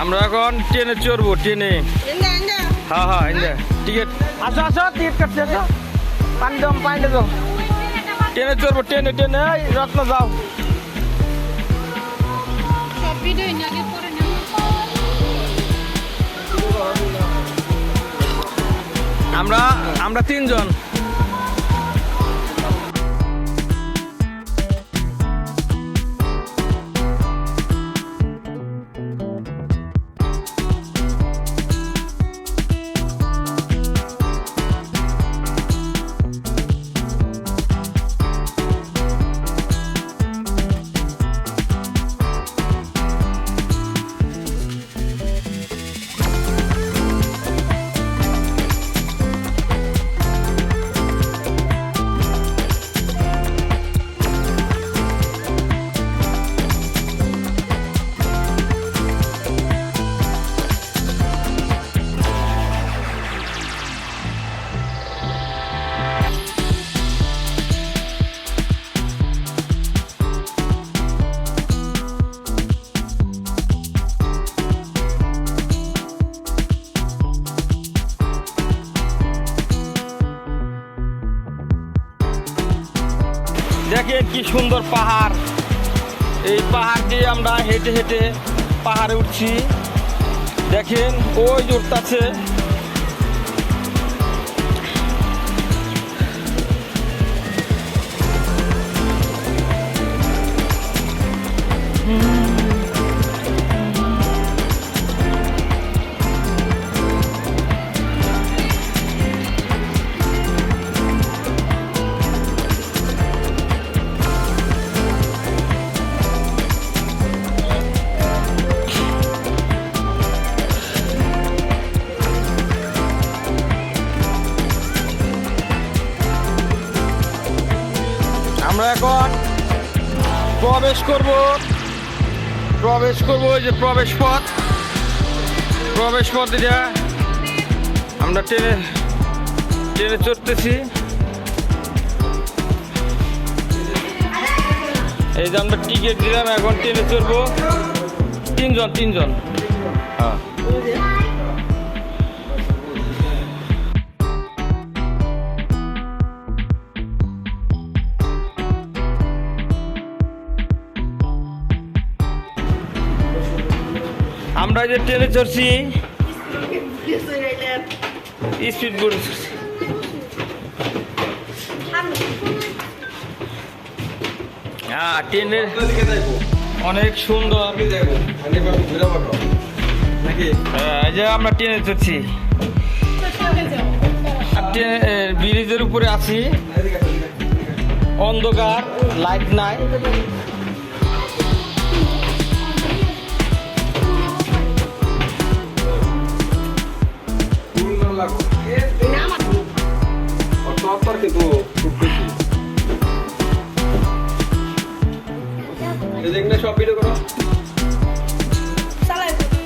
আমরা এখন ট্রেনে চড়বো ট্রেনে। হ্যাঁ হ্যাঁ ইন্দা। টিকিট। আসো আসো টিকিট কাটছে আসো। পানি দাও পানি দাও। ট্রেনে চড়বো ট্রেনে ট্রেনে এই রত্ন যাও। আমরা আমরা তিনজন। দেখেন কি সুন্দর পাহাড়। এই পাহাড় দিয়ে আমরা হেঁটে হেঁটে পাহাড়ে উঠছি। দেখেন, ওই যে আমরা এখন প্রবেশ করব। প্রবেশ করব ওই যে প্রবেশ পথ। প্রবেশ পথ এটা আমরা ট্রেনে ট্রেনে চড়তেছি। এই যে আমরা টিকিট দিলাম, এখন ট্রেনে চড়বো। তিনজন তিনজন। হ্যাঁ। আমরা যে ট্রেনে চড়ছি স্পিড বোর্ড হ্যাঁ ট্রেনের অনেক সুন্দর। হ্যাঁ, এই যে আমরা ট্রেনে চড়ছি। ব্রিজের উপরে আছি। অন্ধকার লাইট নাই। কিন্তু খুব বেশি এদিকে সব ভিডিও করো চালাই তুমি